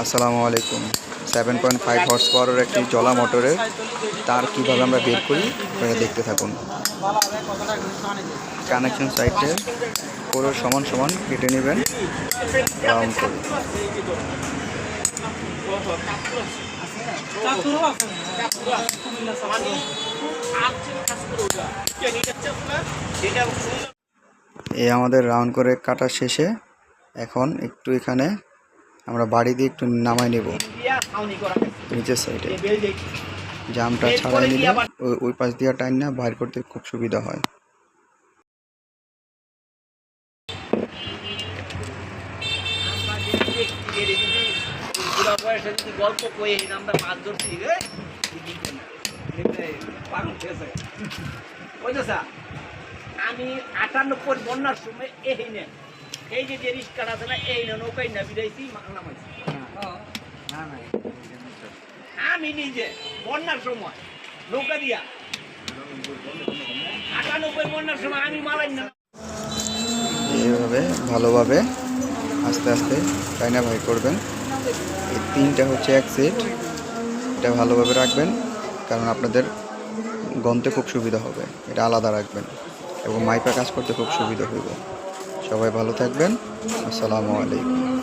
আসসালামু আলাইকুম। Seven point five horse পাওয়ারের একটি জলা মোটরের তার কীভাবে আমরা বের করি, আপনারা দেখতে থাকুন। কানেকশন সাইটে পুরো সমান সমান কেটে নেবেন। রাউন্ড করে। এই আমাদের রাউন্ড করে কাটা শেষে এখন একটু এখানে আমরা বাড়ি দিয়ে একটু নামাই নেব। নিচের সাইডে জামটা ছাড়াই নিলে ওই ওই পাশ দিয়ে টাইন না, বাইর করতে খুব সুবিধা হয়। গল্প মাছ ধরছি বুঝেছা আমি আটানব্বই বন্যার সময় এই নেন এই যে যে রিস্কার আছে না এই নেন নৌকাই না বিদাইছি নামাইছি আমি নিজে বন্যার সময় নৌকা দিয়া। আটানব্বই বন্যার সময় আমি মালাই না। এইভাবে ভালোভাবে আস্তে আস্তে টাইনা ভাই করবেন। এই তিনটা হচ্ছে এক সেট। এটা ভালোভাবে রাখবেন কারণ আপনাদের গন্তে খুব সুবিধা হবে। এটা আলাদা রাখবেন। এবং মাইপা কাজ করতে খুব সুবিধা হইব। সবাই ভালো থাকবেন। আসসালামু আলাইকুম।